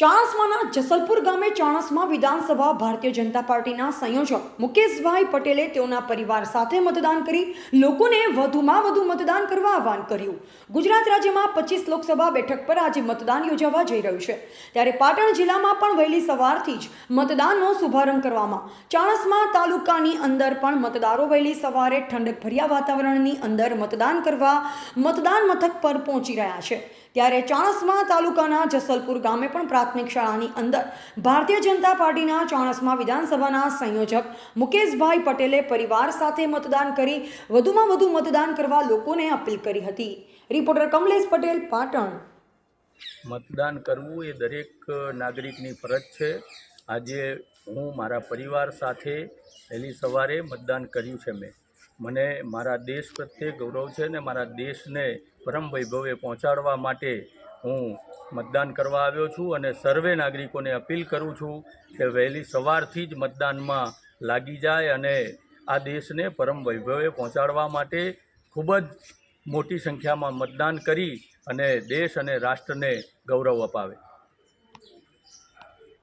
ચાણસ્માના જસલપુર ગામે ચાણસમાં વિધાનસભા ભારતીય જનતા પાર્ટીના સંયોજક મુકેશભાઈ પટેલે તેઓના પરિવાર સાથે મતદાન કરી લોકોને વધુમાં વધુ મતદાન કરવા આહવાન કર્યું. ગુજરાત રાજ્યમાં પચીસ લોકસભા બેઠક પર આજે મતદાન યોજાવા જઈ રહ્યું છે. ત્યારે પાટણ જિલ્લામાં પણ વહેલી સવારથી જ મતદાનનો શુભારંભ કરવામાં ચાણસમા તાલુકાની અંદર પણ મતદારો વહેલી સવારે ઠંડકભર્યા વાતાવરણની અંદર મતદાન કરવા મતદાન મથક પર પહોંચી રહ્યા છે. ત્યારે ચાણસમા તાલુકાના જસલપુર ગામે પણ પ્રાથમિક શાળાની અંદર ભારતીય જનતા પાર્ટીના ચોણસમાં વિધાનસભાના સંયોજક મુકેશભાઈ પટેલે પરિવાર સાથે મતદાન કરી વધુમાં વધુ મતદાન કરવા લોકોને અપીલ કરી હતી. રિપોર્ટર કમલેશ પટેલ, પાટણ. મતદાન કરવું એ દરેક નાગરિકની ફરજ છે. આજે હું મારા પરિવાર સાથે પહેલી સવારે મતદાન કર્યું છે મેં. મને મારા દેશ પ્રત્યે ગૌરવ છે ને મારા દેશને પરમ વૈભવે પહોંચાડવા માટે હું મતદાન કરવા આવ્યો છું અને સર્વે નાગરિકોને અપીલ કરું છું કે વહેલી સવારથી જ મતદાનમાં લાગી જાય અને આ દેશને પરમ વૈભવે પહોંચાડવા માટે ખૂબ જ મોટી સંખ્યામાં મતદાન કરી અને દેશ અને રાષ્ટ્રને ગૌરવ અપાવે.